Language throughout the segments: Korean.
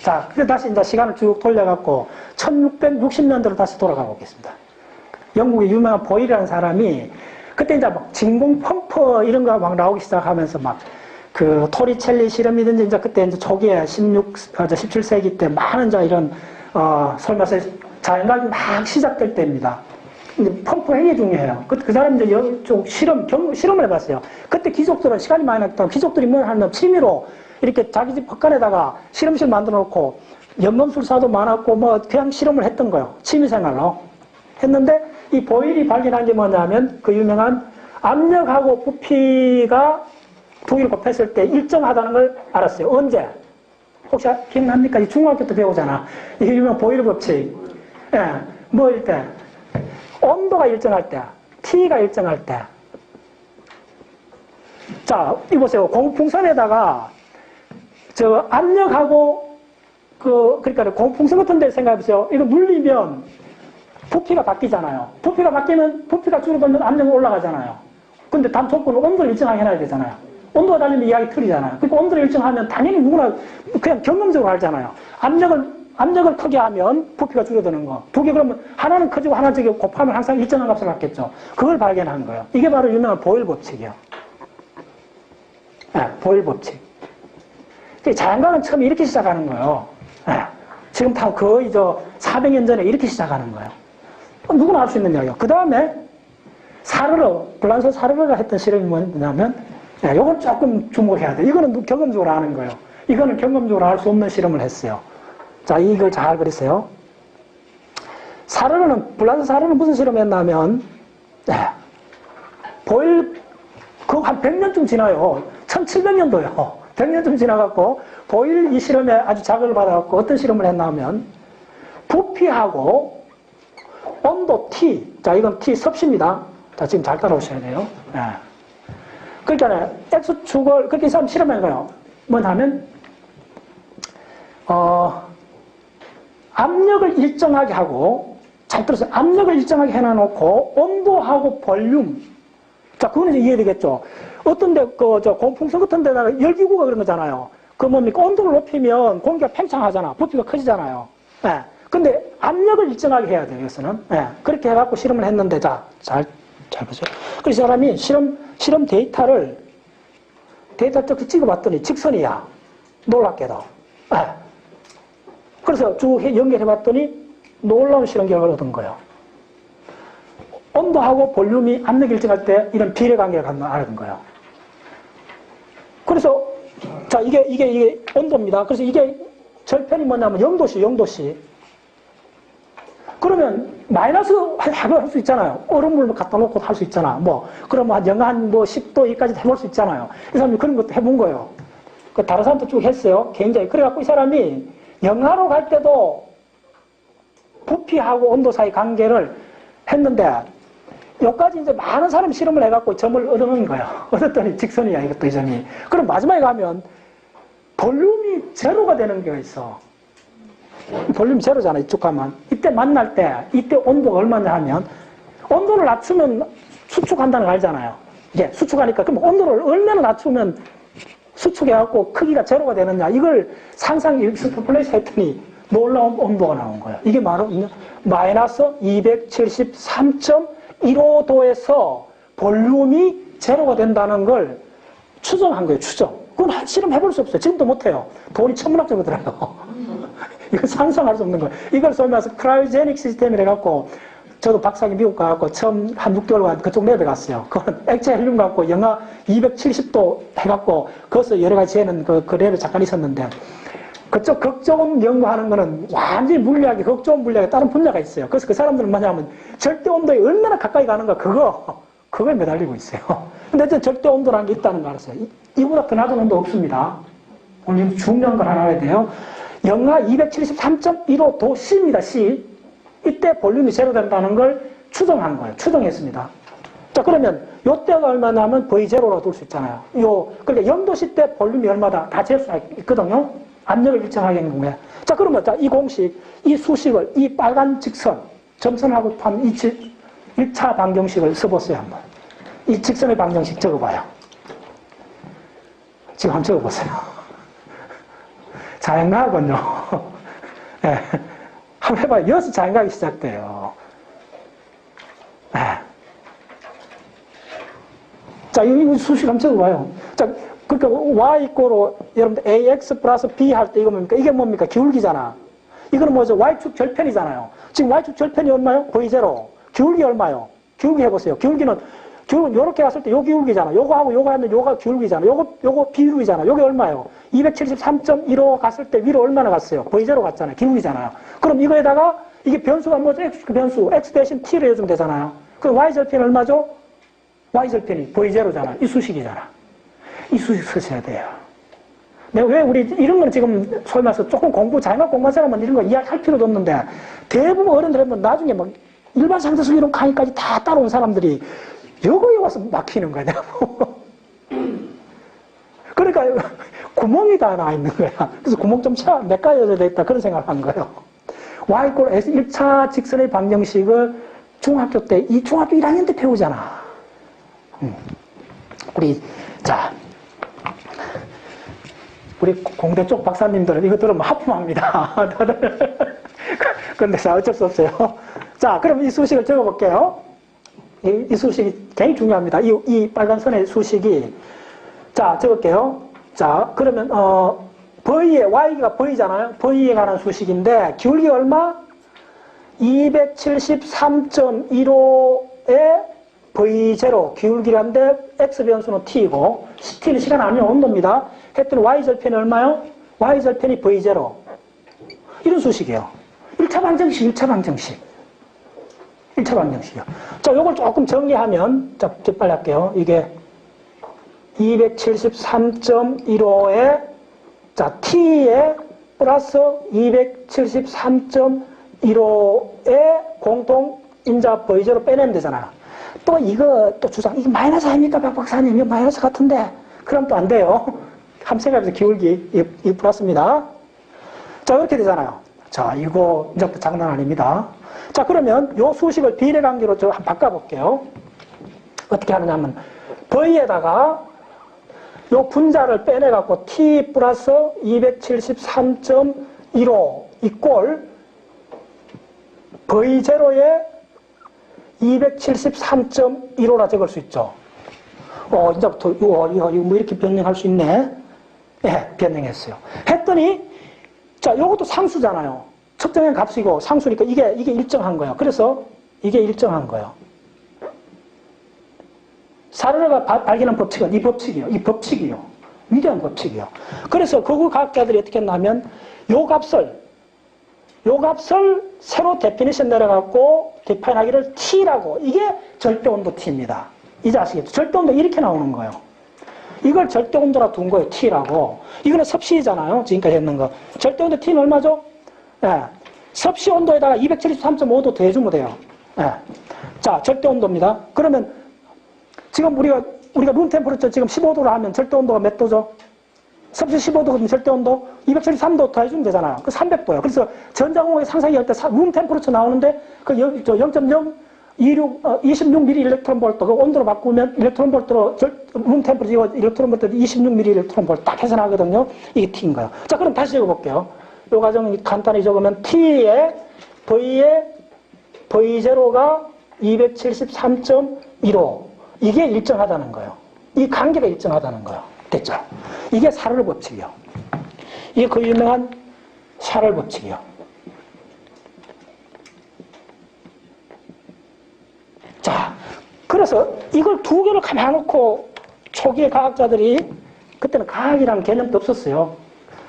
자, 그래 다시 이제 시간을 쭉 돌려갖고 1660년대로 다시 돌아가 보겠습니다. 영국의 유명한 보일이라는 사람이 그때 이제 막 진공 펌프 이런 거 막 나오기 시작하면서 막 그 토리첼리 실험이든지 이제 그때 이제 초기에 16, 어, 17세기 때 많은 자 이런 어, 설마서 자연과학이 막 시작될 때입니다. 펌프 굉장히 중요해요. 그, 그 사람 이제 좀 실험, 경, 실험을 해봤어요. 그때 귀족들은 시간이 많이 났다. 귀족들이 뭘 하냐면 취미로 이렇게 자기 집 헛간에다가 실험실 만들어 놓고 연금술사도 많았고 뭐 그냥 실험을 했던 거예요. 취미생활로. 했는데 이 보일이 발견한 게 뭐냐면 그 유명한 압력하고 부피가 두 개를 곱했을 때 일정하다는 걸 알았어요. 언제? 혹시 기억납니까? 이 중학교 때 배우잖아. 이 유명한 보일 법칙. 예, 뭐일 때? 온도가 일정할 때, T가 일정할 때. 자, 이 보세요. 공풍선에다가 저 압력하고 그 그러니까 공풍선 같은 데 생각해 보세요. 이거 물리면 부피가 바뀌잖아요. 부피가 바뀌면 부피가 줄어들면 압력이 올라가잖아요. 근데 단 조건은 온도를 일정하게 해놔야 되잖아요. 온도가 달리면 이야기 틀리잖아요. 그러니까 온도를 일정하면 당연히 누구나 그냥 경험적으로 알잖아요. 압력을 압력을 크게 하면 부피가 줄어드는 거. 두 개 그러면 하나는 커지고 하나 저기 곱하면 항상 일정한 값을 갖겠죠. 그걸 발견한 거예요. 이게 바로 유명한 보일 법칙이에요. 네, 보일 법칙. 자연과학은 처음에 이렇게 시작하는 거예요. 네, 지금 다 거의 저 400년 전에 이렇게 시작하는 거예요. 누구나 할 수 있는 이야기예요. 그 다음에 사르르, 블란서 사르르가 했던 실험이 뭐냐면 네, 이건 조금 주목해야 돼. 이거는 경험적으로 하는 거예요. 이거는 경험적으로 할 수 없는 실험을 했어요. 자, 이걸 잘 그리세요. 사르르는, 블란서 사르르는 무슨 실험을 했냐면, 네, 보일, 그한 100년쯤 지나요. 1700년도요. 100년쯤 지나갖고, 보일 이 실험에 아주 자극을 받아갖고 어떤 실험을 했냐면, 부피하고 온도 T, 자, 이건 T 섭씨입니다. 자, 지금 잘 따라오셔야 돼요. 네. 그러니까, X축을, 그렇게 사람 실험한 거예요. 뭐냐면, 어, 압력을 일정하게 하고, 잘 들으세요. 압력을 일정하게 해놔놓고, 온도하고 볼륨. 자, 그거는 이해되겠죠. 어떤 데, 그, 저, 공풍선 같은 데다가 열기구가 그런 거잖아요. 그 뭡니까? 온도를 높이면 공기가 팽창하잖아. 부피가 커지잖아요. 예. 근데 압력을 일정하게 해야 돼요, 여기서는. 예. 그렇게 해갖고 실험을 했는데, 자, 잘, 잘 보세요. 그래서 이 사람이 실험, 실험 데이터를, 데이터 쭉 찍어봤더니 직선이야. 놀랍게도. 예. 그래서 쭉 연결해봤더니 놀라운 실험 결과를 얻은 거예요. 온도하고 볼륨이 압력 일정할 때 이런 비례 관계를 갖는 알은 거예요. 그래서 자 이게 이게 이게 온도입니다. 그래서 이게 절편이 뭐냐면 0도씨 0도씨. 그러면 마이너스 합을 할수 있잖아요. 얼음물 갖다 놓고 할 수 있잖아. 뭐 그러면 한 영한 뭐 10도 이까지 해볼 수 있잖아요. 이 사람이 그런 것도 해본 거예요. 그 다른 사람도 쭉 했어요. 굉장히 그래갖고 이 사람이 영하로 갈 때도 부피하고 온도 사이 관계를 했는데 여기까지 이제 많은 사람이 실험을 해갖고 점을 얻어놓은 거예요. 얻었더니 직선이야, 이것도 이 점이. 그럼 마지막에 가면 볼륨이 제로가 되는 게 있어. 볼륨이 제로잖아, 이쪽 가면. 이때 만날 때, 이때 온도가 얼마냐 하면, 온도를 낮추면 수축한다는 걸 알잖아요. 이게 수축하니까, 그럼 온도를 얼마나 낮추면 수축해갖고 크기가 제로가 되느냐. 이걸 상상 익스플레이스 했더니 놀라운 온도가 나온 거예요. 이게 바로 마이너스 273.15도에서 볼륨이 제로가 된다는 걸 추정한 거예요, 추정. 그건 실험 해볼 수 없어요. 지금도 못해요. 돈이 천문학적으로 들어요. 이거 상상할 수 없는 거예요. 이걸 써면서 크라이오제닉 시스템을 해갖고 저도 박사학위 미국 가갖고 처음 한 6개월간 그쪽 랩에 갔어요. 그건 액체 헬륨 갖고 영하 270도 해갖고 거기서 여러 가지 재는 그, 그 랩에 잠깐 있었는데 그쪽 극저온 연구하는 거는 완전히 물리학이 극저온 물리학에 다른 분야가 있어요. 그래서 그 사람들은 뭐냐면 절대 온도에 얼마나 가까이 가는가 그거 그거에 매달리고 있어요. 근데 어쨌든 절대 온도라는 게 있다는 거 알았어요. 이, 보다 더 낮은 온도 없습니다. 오늘 중요한 걸 해야 돼요. 영하 273.15 도 C입니다. C. 이때 볼륨이 제로 된다는 걸 추정한 거예요. 추정했습니다. 자, 그러면 요때가 얼마냐면 V 제로로 둘 수 있잖아요. 요, 그러니까 0도씨 때 볼륨이 얼마다 다 잴 수가 있거든요. 압력을 일정하게 하는 경우에. 자, 그러면 자, 이 공식, 이 수식을, 이 빨간 직선, 점선하고 한이 1차 방정식을 써보세요, 한번. 이 직선의 방정식 적어봐요. 지금 한번 적어보세요. 자연과학은요. 예. 한번 해봐요. 여기서 장각이 시작돼요. 예. 자, 이 수식 한번 적어봐요. 자, 그러니까 y 이꼬로 여러분들 ax 플러스 b 할 때 이거 뭡니까? 이게 뭡니까? 기울기잖아. 이거는 뭐죠? y축 절편이잖아요. 지금 y축 절편이 얼마요? v0. 기울기 얼마요? 기울기 해보세요. 기울기는 기울기 요렇게 갔을 때 요 기울기잖아. 요거 하고 요거 하면 요가 기울기잖아. 요거 요거 비율이잖아. 요게 얼마요? 273.15 갔을 때 위로 얼마나 갔어요? v0 갔잖아요. 기울기잖아요. 그럼 이거에다가 이게 변수가 뭐죠? x 변수. x 대신 t를 해주면 되잖아요. 그럼 y 절편 얼마죠? y 절편이 v0잖아. 이 수식이잖아. 이 수식 쓰셔야 돼요. 내가 왜 우리 이런 건 지금 소위 말해서 조금 공부 잘만 공부한 사람은 이런 거 이야기할 필요도 없는데 대부분 어른들은 나중에 막 일반 상대수 이론 강의까지 다 따라온 사람들이 여기에 와서 막히는 보고. 그러니까 구멍이 다 나 있는 거야. 그래서 구멍 좀 차, 메꿔야 되겠다. 그런 생각을 한 거예요. y 꼴 s 1차 직선의 방정식을 중학교 때, 이 중학교 1학년 때 배우잖아. 음. 우리, 자, 우리 공대 쪽 박사님들은 이거 들으면 하품합니다. 근데 자, 어쩔 수 없어요. 자, 그럼 이 수식을 적어볼게요. 이, 이 수식이 굉장히 중요합니다. 이, 이 빨간 선의 수식이. 자, 적을게요. 자, 그러면, 어, V의, Y가 V잖아요. V에 관한 수식인데, 기울기 얼마? 273.15에 V0 기울기란데 X 변수는 T이고 T는 시간 아니면 온도입니다. 했더니 Y절편이 얼마요? Y절편이 V0 이런 수식이에요. 1차 방정식, 1차 방정식 1차 방정식이요. 자, 요걸 조금 정리하면 자, 저 빨리 할게요. 이게 273.15에 자, T에 플러스 273.15에 공통 인자 보이저로 빼내면 되잖아요. 또 이거 또 주장, 이게 마이너스 아닙니까? 박 박사님, 이거 마이너스 같은데. 그럼 또 안 돼요. 함생각에서 기울기, 이, 이 플러스입니다. 자, 이렇게 되잖아요. 자, 이거 이제부터 장난 아닙니다. 자, 그러면 요 수식을 비례 관계로 저 한번 바꿔볼게요. 어떻게 하느냐면, V에다가 요 분자를 빼내갖고 T 플러스 273.15 이꼴 V0에 273.15라 적을 수 있죠. 어, 이제부터, 어, 이거, 이거 뭐 이렇게 변형할 수 있네. 예, 변형했어요. 했더니, 자, 요것도 상수잖아요. 측정한 값이고 상수니까 이게, 이게 일정한 거예요. 그래서 이게 일정한 거예요. 사르르가 발견한 법칙은 이 법칙이에요. 이 법칙이요. 위대한 법칙이요. 그래서 거구 과학자들이 어떻게 했냐면, 요 값을, 요 값을 새로 데피니션 내려갖고 디파인하기를 T라고, 이게 절대온도 T입니다. 이제 아시겠죠? 절대온도 이렇게 나오는 거예요. 이걸 절대온도라 둔 거예요. T라고. 이거는 섭씨잖아요. 지금까지 했는 거. 절대온도 T는 얼마죠? 예. 섭씨 온도에다가 273.5도 더해주면 돼요. 예. 자, 절대온도입니다. 그러면 지금 우리가, 우리가 룸 템퍼러처 지금 15도로 하면 절대온도가 몇 도죠? 섭씨 15도면 절대 온도 273도 더 해주면 되잖아요. 그 300도예요. 그래서 전자공학의 상상이 할때 룸 템퍼러처 나오는데 그 0.0 26, 어, 26mm 일렉트론 볼트, 그 온도로 바꾸면 일렉트론 볼트로, 룸 템퍼리처 일렉트론 볼트 26mm 일렉트론 볼트 딱 해서 나거든요. 이게 T인 거예요. 자, 그럼 다시 적어볼게요. 요 과정 간단히 적으면 T에, V에, V0가 273.15. 이게 일정하다는 거예요. 이 관계가 일정하다는 거예요. 됐죠? 이게 사를 법칙이요. 이게 그 유명한 사를 법칙이요. 자, 그래서 이걸 두 개를 가만 놓고 초기의 과학자들이 그때는 과학이라는 개념도 없었어요.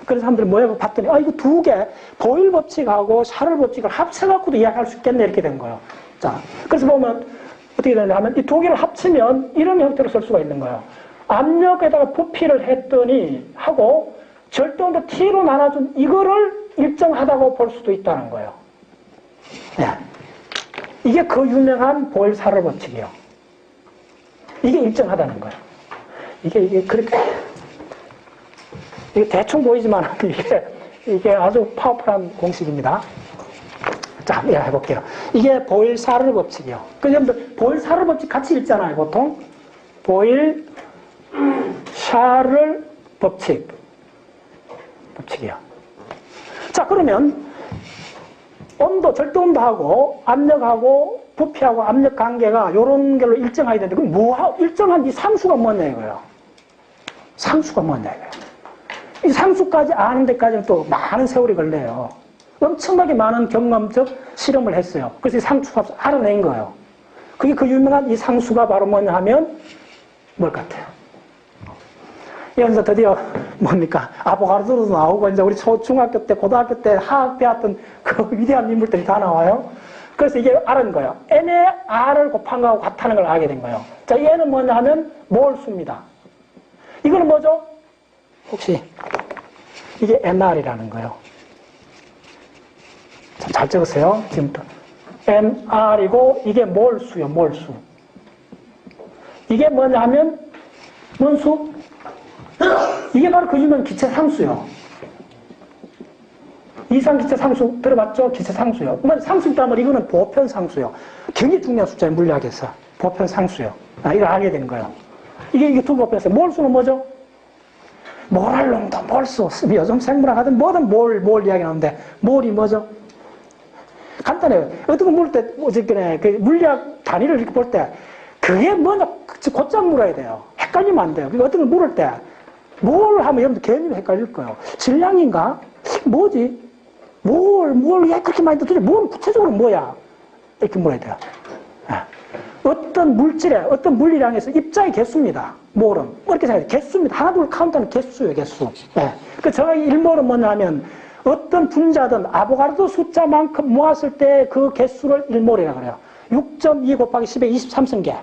그래서 사람들이 뭐라고 봤더니 아 이거 두 개 보일 법칙하고 샤를 법칙을 합쳐갖고도 이야기할 수 있겠네 이렇게 된 거예요. 자, 그래서 보면 어떻게 되냐 하면 이 두 개를 합치면 이런 형태로 쓸 수가 있는 거예요. 압력에다가 부피를 했더니 하고 절대온도 T로 나눠준 이거를 일정하다고 볼 수도 있다는 거예요. 네. 이게 그 유명한 보일 사를 법칙이에요. 이게 일정하다는 거예요. 이게, 이게 그렇게, 이게 대충 보이지만 이게, 이게 아주 파워풀한 공식입니다. 자, 예, 해볼게요. 이게 보일사를 법칙이에요. 그 여러분들, 보일사를 법칙 같이 읽잖아요, 보통. 보일, 샤를 법칙. 법칙이요. 자, 그러면 온도, 절대 온도하고 압력하고 부피하고 압력 관계가 이런 걸로 일정하게 되는데 그럼 뭐 일정한 이 상수가 뭐냐 이거예요. 상수가 뭐냐 이거예요. 이 상수까지 아는 데까지는 또 많은 세월이 걸려요. 엄청나게 많은 경험적 실험을 했어요. 그래서 이 상수값을 알아낸 거예요. 그게 그 유명한 이 상수가 바로 뭐냐 하면 뭘 같아요? 여기서 드디어 뭡니까? 아보가르도도 나오고, 이제 우리 초, 중학교 때, 고등학교 때 화학 배웠던 그 위대한 인물들이 다 나와요. 그래서 이게 알은 거예요. n에 r을 곱한 거하고 같다는 걸 알게 된 거예요. 자, 얘는 뭐냐 하면 몰수입니다. 이거는 뭐죠? 혹시 이게 nr이라는 거예요. 자, 잘 적으세요. 지금부터. nr이고 이게 몰수요, 몰수. 이게 뭐냐 하면 뭔 수? 이게 바로 그 유명한 기체 상수요. 이상 기체 상수 들어봤죠? 기체 상수요. 뭐 상수 있다면 이거는 보편 상수요. 굉장히 중요한 숫자의 물리학에서 보편 상수요. 아, 이걸 알게 되는 거예요. 이게 이게 두 보편에서 몰수는 뭐죠? 모랄농도 몰수. 요즘 생물학 하든 뭐든 몰, 몰 이야기 나오는데 몰이 뭐죠? 간단해요. 어떤 거 물을 때, 어저께네, 그 물리학 단위를 이렇게 볼 때, 그게 뭐냐, 곧장 물어야 돼요. 헷갈리면 안 돼요. 그러니까 어떤 걸 물을 때, 뭘 하면 여러분들 개념이 헷갈릴 거예요. 질량인가? 뭐지? 뭘, 뭘, 왜 그렇게 많이 도대체 뭘 구체적으로 뭐야? 이렇게 물어야 돼요. 예. 어떤 물질에, 어떤 물리량에서 입자의 개수입니다. 몰은. 이렇게 생각해요. 개수입니다. 하나, 둘 카운트는 개수예요, 개수. 예. 그 저의 일몰은 뭐냐 하면, 어떤 분자든 아보가르도 숫자만큼 모았을 때 그 개수를 일몰이라 그래요. 6.2 곱하기 10의 23승계.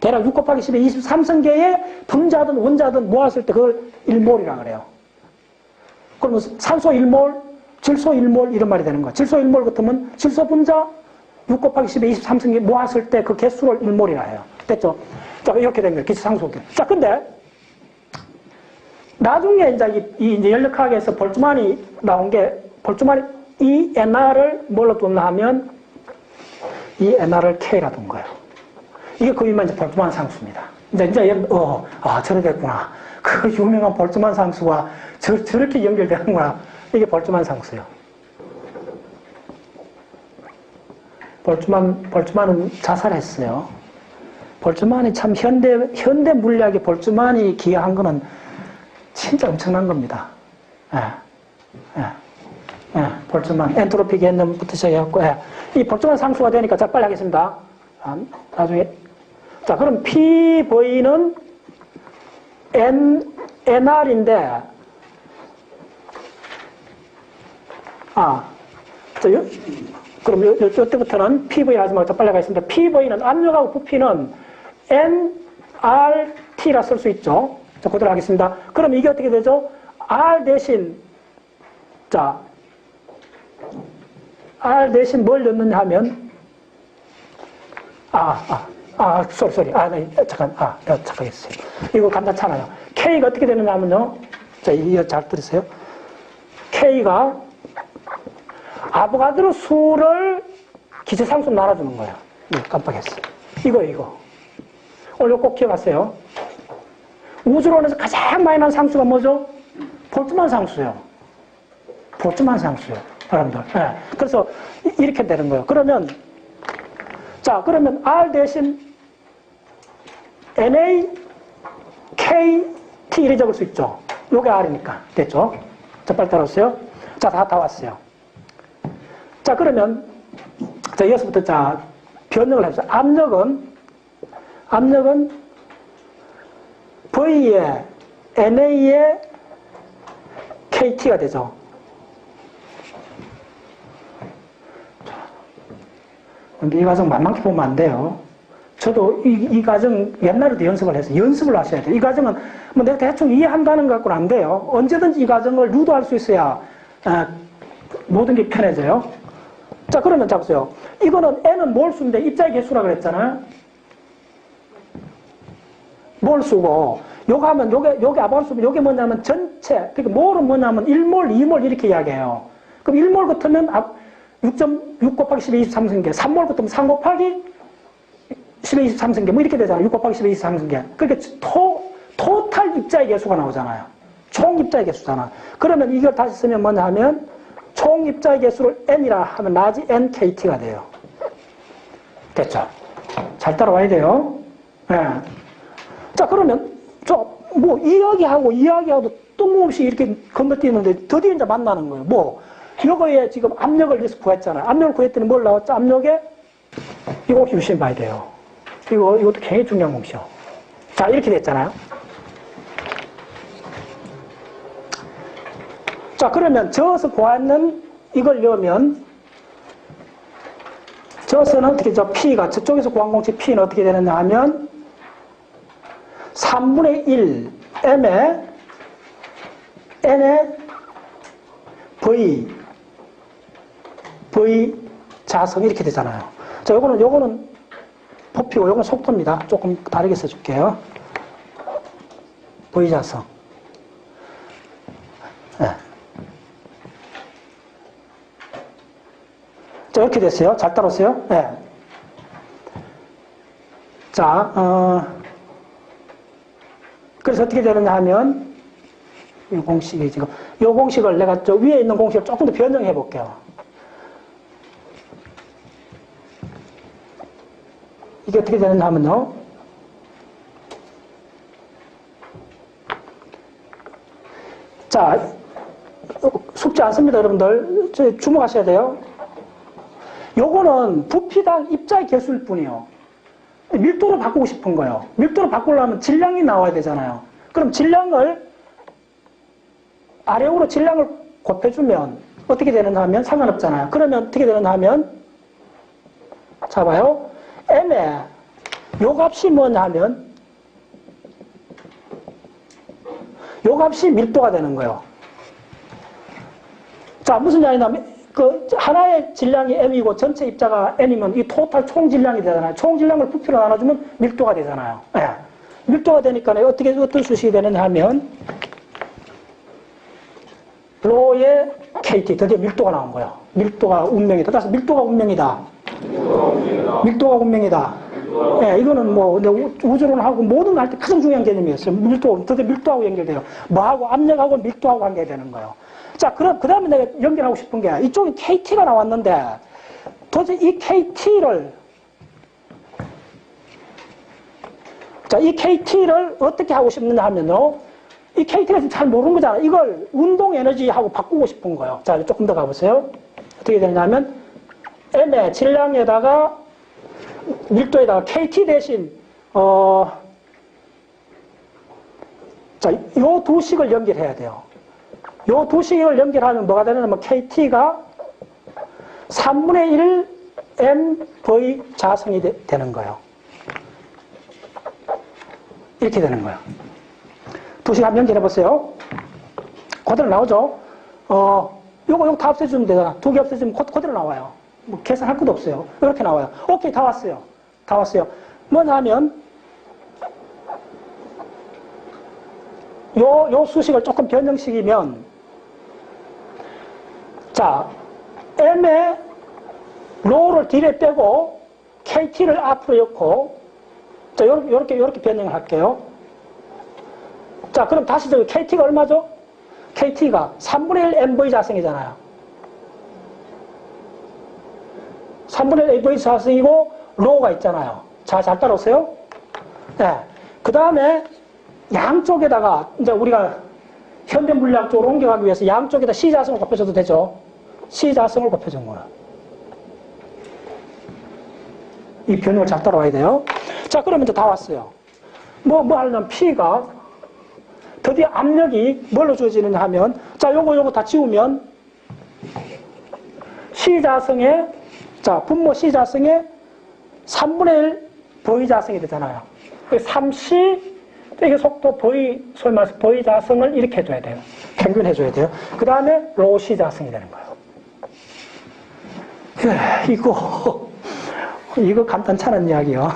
대략 6 곱하기 10의 23승계의 분자든 원자든 모았을 때 그걸 일몰이라 그래요. 그러면 산소 1몰, 질소 1몰 이런 말이 되는 거야. 질소 1몰 같으면 질소 분자 6 곱하기 10의 23승계 모았을 때 그 개수를 1몰이라 해요. 됐죠? 자, 이렇게 된 거예요. 기체상수계. 자, 근데 나중에 이제 이, 이 이제 연력학에서 볼츠만이 나온 게 볼츠만이 이 NR을 뭘로 뒀나 하면 이 NR을 K라 둔 거예요. 이게 그 유명한 이제 볼츠만 상수입니다. 이제 이제 얘- 어, 아 저래 됐구나. 그 유명한 볼츠만 상수와 저, 저렇게 연결되는구나. 이게 볼츠만 상수예요. 볼츠만 볼츠만은 자살했어요. 볼츠만이 참 현대 현대 물리학의 볼츠만이 기여한 거는 진짜 엄청난 겁니다. 예, 예, 예, 볼츠만 엔트로피 개념부터 시작해갖고 예. 이 볼츠만 상수가 되니까 자 빨리 하겠습니다. 아, 나중에 자 그럼 PV는 N NR인데 아, 자, 요, 그럼 요, 요, 요때부터는 PV 하지 말고 자 빨리 가겠습니다. PV는 압력하고 부피는 NRT라 쓸 수 있죠. 자, 그대로 하겠습니다. 그럼 이게 어떻게 되죠? R 대신, 자, R 대신 뭘 넣느냐 하면, 아, 아, 아, 쏘리, 쏘리. 아, 네, 잠깐, 아, 내가 착각했어요. 이거 간단찮아요. K가 어떻게 되느냐 하면요. 자, 이거 잘 들으세요. K가 아보가드로 수를 기체상수 나눠주는 거예요. 이거 깜빡했어요. 이거, 이거. 오늘 꼭 기억하세요. 우주론에서 가장 많이 나는 상수가 뭐죠? 볼트만 상수요. 볼트만 상수요. 여러분들. 예. 그래서 이- 이렇게 되는 거예요. 그러면, 자, 그러면 R 대신 NA, K, T 이래 적을 수 있죠. 요게 R이니까. 됐죠? 자, 빨리 따라오세요. 자, 다, 다 왔어요. 자, 그러면, 자, 이어서부터 자, 변형을 해보세요. 압력은, 압력은 V에 NA에 KT가 되죠. 이 과정 만만히 보면 안 돼요. 저도 이, 이 과정 옛날에도 연습을 해서 연습을 하셔야 돼요. 이 과정은 뭐 내가 대충 이해한다는 것 갖고는 안 돼요. 언제든지 이 과정을 유도할 수 있어야 아, 모든 게 편해져요. 자, 그러면 잡으세요. 이거는 N은 몰수인데 입자의 개수라 그랬잖아요. 몰수고, 요거 하면, 요게, 요게 아발수면 요게 뭐냐면 전체, 그러니까 몰은 뭐냐면 1몰, 2몰 이렇게 이야기해요. 그럼 1몰 같으면 6.6 곱하기 10의 23승계, 3몰 같으면 3 곱하기 10의 23승계, 뭐 이렇게 되잖아요. 6 곱하기 10의 23승계. 그러니까 토, 토탈 입자의 개수가 나오잖아요. 총 입자의 개수잖아. 그러면 이걸 다시 쓰면 뭐냐 하면 총 입자의 개수를 n이라 하면 라지 nkT가 돼요. 됐죠? 잘 따라와야 돼요. 예. 자, 그러면, 저, 뭐, 이야기하고, 이야기하고 뜬금없이 이렇게 건너뛰는데 드디어 이제 만나는 거예요. 뭐, 이거에 지금 압력을 위해서 구했잖아요. 압력을 구했더니 뭘 나왔죠? 압력에, 이거 혹시 유심히 봐야 돼요. 이거, 이것도 굉장히 중요한 공시요. 자, 이렇게 됐잖아요. 자, 그러면 저어서 구하는 이걸 넣으면, 저어서는 어떻게, 저 P가, 저쪽에서 구한 공식 P는 어떻게 되느냐 하면, 3분의 1 m에 n의 v v 자성 이렇게 되잖아요. 자, 요거는 요거는 법피고 요건 속도입니다. 조금 다르게 써줄게요. 자성. 네. 자, 이렇게 됐어요. 잘 따라오세요. 네. 자, 어, 그래서 어떻게 되느냐 하면, 이 공식이 지금, 이 공식을 내가 저 위에 있는 공식을 조금 더 변형해 볼게요. 이게 어떻게 되느냐 하면요. 자, 숙제 안 씁니다, 여러분들. 저 주목하셔야 돼요. 요거는 부피당 입자의 개수일 뿐이요. 밀도로 바꾸고 싶은 거예요. 밀도로 바꾸려면 질량이 나와야 되잖아요. 그럼 질량을 아래으로 질량을 곱해주면 어떻게 되느냐 하면 상관없잖아요. 그러면 어떻게 되느냐 하면 자 봐요. M의 요 값이 뭐냐 하면 요 값이 밀도가 되는 거예요. 자 무슨 말이냐면 그 하나의 질량이 m이고 전체 입자가 n이면 이 토탈 총 질량이 되잖아요. 총 질량을 부피로 나눠주면 밀도가 되잖아요. 예. 밀도가 되니까 어떻게 어떤 수식이 되느냐 하면 로의 KT 드디어 밀도가 나온 거예요. 밀도가 운명이다. 따라서 밀도가 운명이다. 밀도가 운명이다. 예, 이거는 뭐 근데 우- 우주론 하고 모든 거 할 때 가장 중요한 개념이었어요. 밀도 드디어 밀도하고 연결돼요. 뭐하고 압력하고 밀도하고 관계되는 거예요. 자, 그럼 그 다음에 내가 연결하고 싶은 게 이쪽에 KT가 나왔는데 도대체 이 KT를 자, 이 KT를 어떻게 하고 싶느냐 하면요. 이 KT가 잘 모르는 거잖아요. 이걸 운동 에너지하고 바꾸고 싶은 거예요. 자, 조금 더 가보세요. 어떻게 되냐면 M의 질량에다가 밀도에다가 KT 대신 어, 자, 요 두 식을 연결해야 돼요. 요 두 식을 연결하면 뭐가 되냐면 KT가 3분의 1 MV 자성이 되, 되는 거예요. 이렇게 되는 거예요. 두 식 한번 연결해 보세요. 그대로 나오죠? 어, 요거, 요거 다 없애주면 되잖아. 두 개 없애주면 그- 그대로 나와요. 뭐 계산할 것도 없어요. 이렇게 나와요. 오케이, 다 왔어요. 다 왔어요. 뭐냐 하면, 요, 요 수식을 조금 변형시키면, 자, M의 로를 뒤에 빼고, KT를 앞으로 넣고, 자, 요렇게, 요렇게, 변형을 할게요. 자, 그럼 다시 저기 KT가 얼마죠? KT가 3분의 1 MV 자성이잖아요. 3분의 1 MV 자성이고, 로가 있잖아요. 자, 잘 따라오세요. 네. 그 다음에 양쪽에다가, 이제 우리가 현대 물리학 쪽으로 옮겨가기 위해서 양쪽에다 C자성을 곱해줘도 되죠. C자성을 곱해준 거야. 이 변형을 잘 따라와야 돼요. 자, 그러면 이제 다 왔어요. 뭐, 뭐 하려면 P가 드디어 압력이 뭘로 주어지느냐 하면, 자, 요거, 요거 다 지우면, C자성에, 자, 분모 C자성에 3분의 1 V자성이 되잖아요. 3C, 이게 속도 V, 소위 말해서 V자성을 이렇게 해줘야 돼요. 평균 해줘야 돼요. 그 다음에 로 C자성이 되는 거예요. 그, 이거, 이거 간단찮은 이야기요.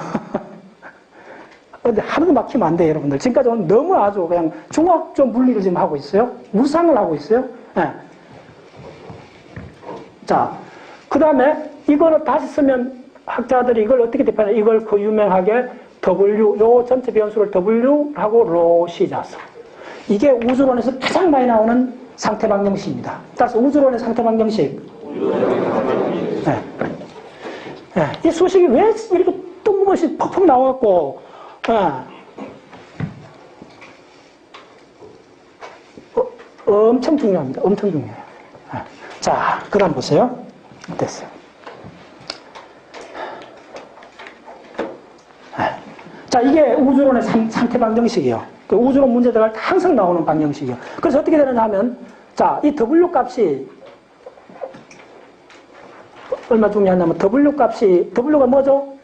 근데 하나도 막히면 안 돼요, 여러분들. 지금까지 오늘 너무 아주 그냥 중학교 물리를 지금 하고 있어요. 무상을 하고 있어요. 예. 자, 그 다음에 이거를 다시 쓰면 학자들이 이걸 어떻게 대표하냐. 이걸 그 유명하게 W, 요 전체 변수를 W하고 로 C자서. 이게 우주론에서 가장 많이 나오는 상태 방정식입니다. 따라서 우주론의 상태 방정식. 네. 네. 이 수식이 왜 이렇게 뜬금없이 퍽퍽 나와갖고, 예. 어, 엄청 중요합니다. 엄청 중요해요. 예. 자, 그 다음 보세요. 됐어요. 자, 이게 우주론의 상, 상태 방정식이요. 그 우주론 문제들 할때 항상 나오는 방정식이요. 그래서 어떻게 되느냐 하면, 자, 이 W 값이 얼마 중요하냐면 W 값이 W가 뭐죠?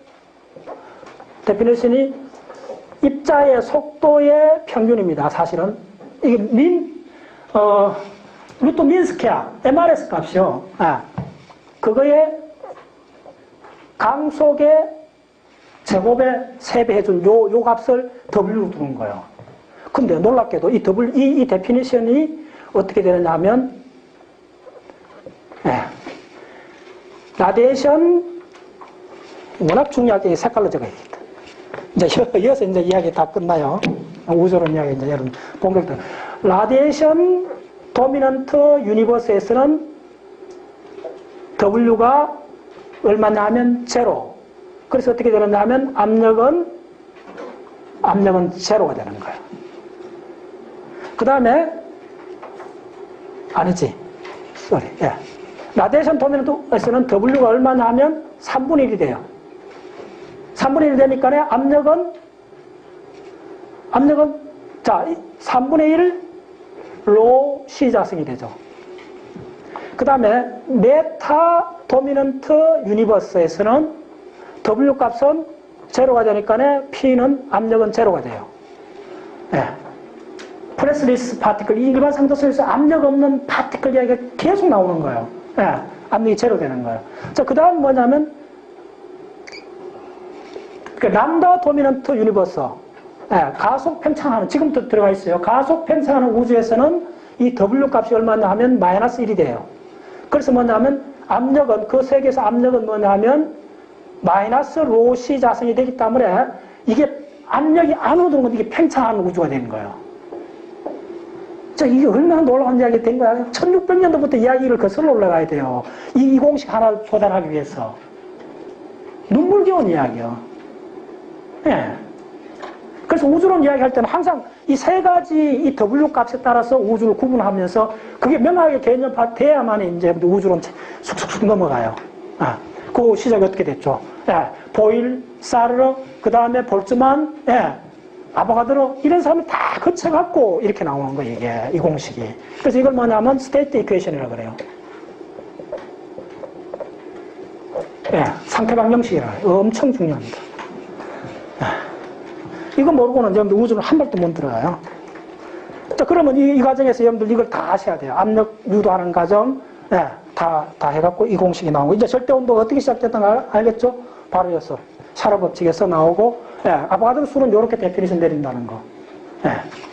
데피니션이 입자의 속도의 평균입니다. 사실은 이게 민 어, 루트 민스케어 MRS 값이요. 아, 그거에 강속의 제곱에 세배해준 요, 요 값을 W로 두는 거예요. 근데 놀랍게도 이 W, 이, 이 데피니션이 어떻게 되느냐 하면, 예, 라디에이션, 워낙 중요하게 색깔로 적어 있다. 이제 이어서 이제 이야기 다 끝나요. 우주론 이야기 이제 여러분 본격적. 라디에이션 도미넌트 유니버스에서는 W가 얼마냐 하면 제로. 그래서 어떻게 되느냐 하면 압력은 압력은 제로가 되는 거예요. 그 다음에 아니지. 쏘리. 예. 라디에이션 도미넌트에서는 W가 얼마냐 하면 3분의 1이 돼요. 3분의 1 되니까 압력은 압력은 자 3분의 1로 C자승이 되죠. 그 다음에 메타 도미넌트 유니버스에서는 W 값은 제로가 되니까 P는 압력은 제로가 돼요. 네. 프레스리스 파티클, 이 일반 상도수에서 압력 없는 파티클 이야기가 계속 나오는 거예요. 네. 압력이 제로 되는 거예요. 자, 그 다음 뭐냐면 그 람다 도미넌트 유니버스 예, 가속 팽창하는 지금도 들어가 있어요. 가속 팽창하는 우주에서는 이 W 값이 얼마냐 하면 마이너스 1이 돼요. 그래서 뭐냐면 압력은 그 세계에서 압력은 뭐냐면 마이너스 로 C 자승이 되기 때문에 이게 압력이 안으로 들어오면 이게 팽창하는 우주가 되는 거예요. 자, 이게 얼마나 놀라운 이야기 된 거야. 1600년도부터 이야기를 거슬러 올라가야 돼요. 이, 이 공식 하나를 조달하기 위해서. 눈물겨운 이야기요. 예. 그래서 우주론 이야기할 때는 항상 이 세 가지 이 W 값에 따라서 우주를 구분하면서 그게 명확하게 개념화 돼야만 이제 우주론 쑥쑥쑥 넘어가요. 아, 그 시작이 어떻게 됐죠? 예. 보일, 사르르, 그 다음에 볼츠만, 예. 아보가드로 이런 사람이 다 거쳐갖고 이렇게 나오는 거예요, 이게, 이 공식이. 그래서 이걸 뭐냐면 스테이트 이퀘이션이라고 그래요. 예, 상태 방 정식이라 엄청 중요합니다. 이거 모르고는 여러분들 우주를 한 발도 못 들어가요. 자, 그러면 이, 이 과정에서 여러분들 이걸 다 하셔야 돼요. 압력 유도하는 과정, 예, 다, 다 해갖고 이 공식이 나오고. 이제 절대 온도가 어떻게 시작됐던 거 알겠죠? 바로 여기서. 샤라 법칙에서 나오고, 예, 아보가드로 수는 이렇게 데피니션 내린다는 거. 예.